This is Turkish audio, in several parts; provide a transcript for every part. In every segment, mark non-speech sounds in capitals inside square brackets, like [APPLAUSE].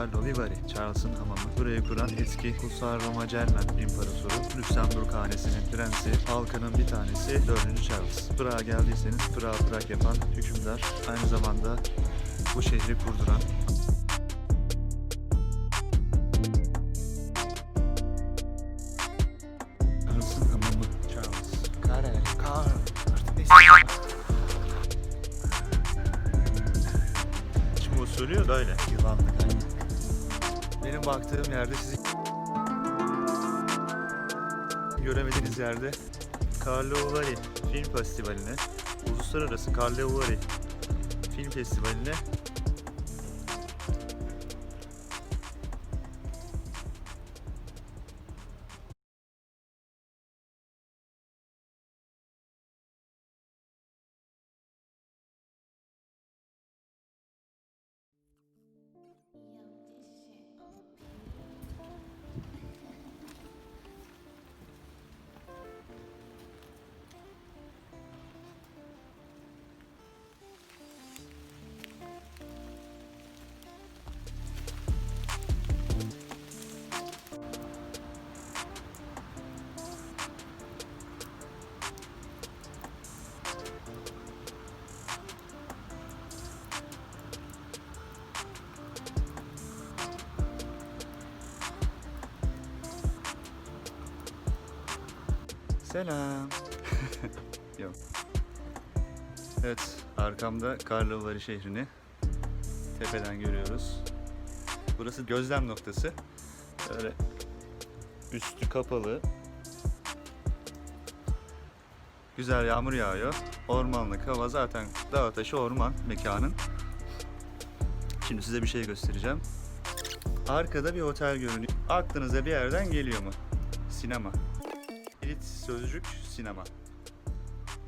Carlo Vivari, Charles'ın hamamı. Burayı kuran eski Kutsal Roma Cermen İmparatoru, Lüksemburg hanesinin prensi, halkının bir tanesi 4. Charles. Prag'a geldiyseniz Prag'a Prag yapan hükümdar, aynı zamanda bu şehri kurduran Charles'ın hamamı. Charles. Kare. Kar. Şimdi usulü yok öyle. Yılanlık. Benim baktığım yerde sizi göremediğiniz yerde Karlovy Film Festivali'ne, Uluslararası Karlovy Film Festivali'ne Selam. [LAUGHS] Yok. Evet, arkamda Karlovy şehrini tepeden görüyoruz. Burası gözlem noktası. Böyle üstü kapalı. Güzel yağmur yağıyor. Ormanlık hava zaten dağ taşı orman mekanın. Şimdi size bir şey göstereceğim. Arkada bir otel görünüyor. Aklınıza bir yerden geliyor mu? Sinema. Kilit sözcük sinema.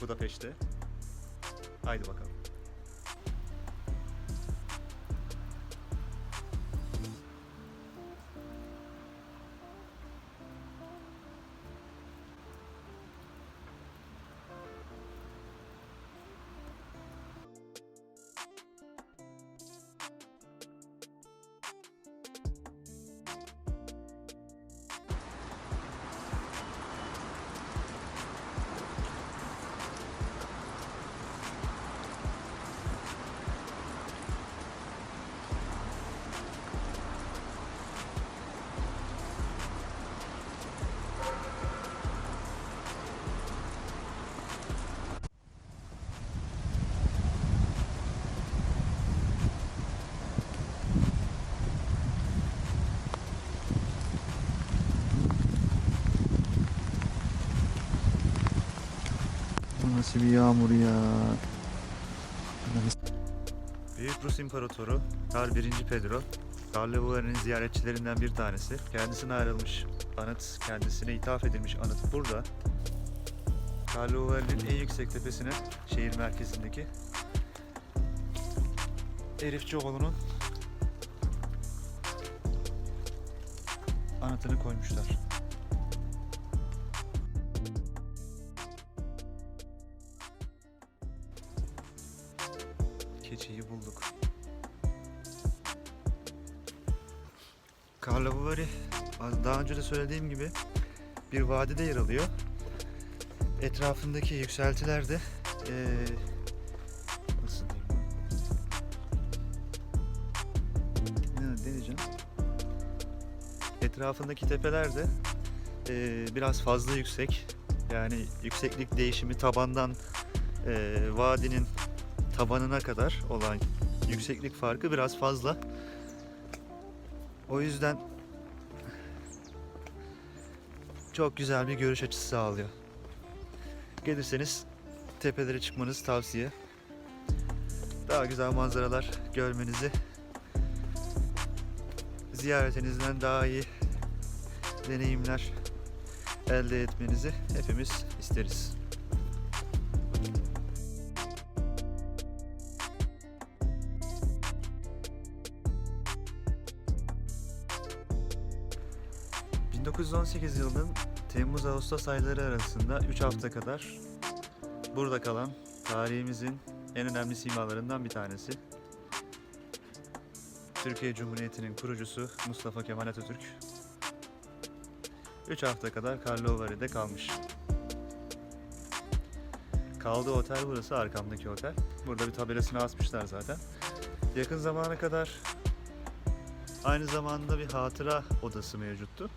Budapeşte. Haydi bakalım. Nasıl bir yağmur ya? Büyük Rus İmparatoru Karl 1. Pedro, Karlovy'nin ziyaretçilerinden bir tanesi. Kendisine ayrılmış anıt, kendisine ithaf edilmiş anıt burada. Karlovy'nin en yüksek tepesine, şehir merkezindeki Erifçioğlu'nun anıtını koymuşlar. Keçiyi bulduk. Karlovy daha önce de söylediğim gibi bir vadide yer alıyor. Etrafındaki yükseltiler de eee, nasıl diyeyim? Ne deneyeceğim? Etrafındaki tepeler de eee, biraz fazla yüksek. Yani yükseklik değişimi tabandan eee, vadinin tabanına kadar olan yükseklik farkı biraz fazla. O yüzden çok güzel bir görüş açısı sağlıyor. Gelirseniz tepelere çıkmanızı tavsiye. Daha güzel manzaralar görmenizi, ziyaretinizden daha iyi deneyimler elde etmenizi hepimiz isteriz. ...1918 yılının Temmuz-Ağustos ayları arasında 3 hafta kadar burada kalan tarihimizin en önemli simalarından bir tanesi. Türkiye Cumhuriyeti'nin kurucusu Mustafa Kemal Atatürk 3 hafta kadar Karlovari'de kalmış. Kaldığı otel burası, arkamdaki otel. Burada bir tabelasını asmışlar zaten. Yakın zamana kadar aynı zamanda bir hatıra odası mevcuttu.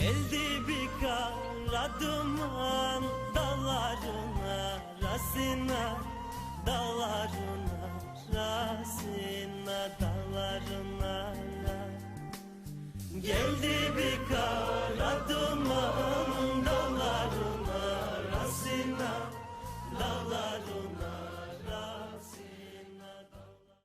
Geldi bir kara duman dallarına rasina dallarına rasina dallarına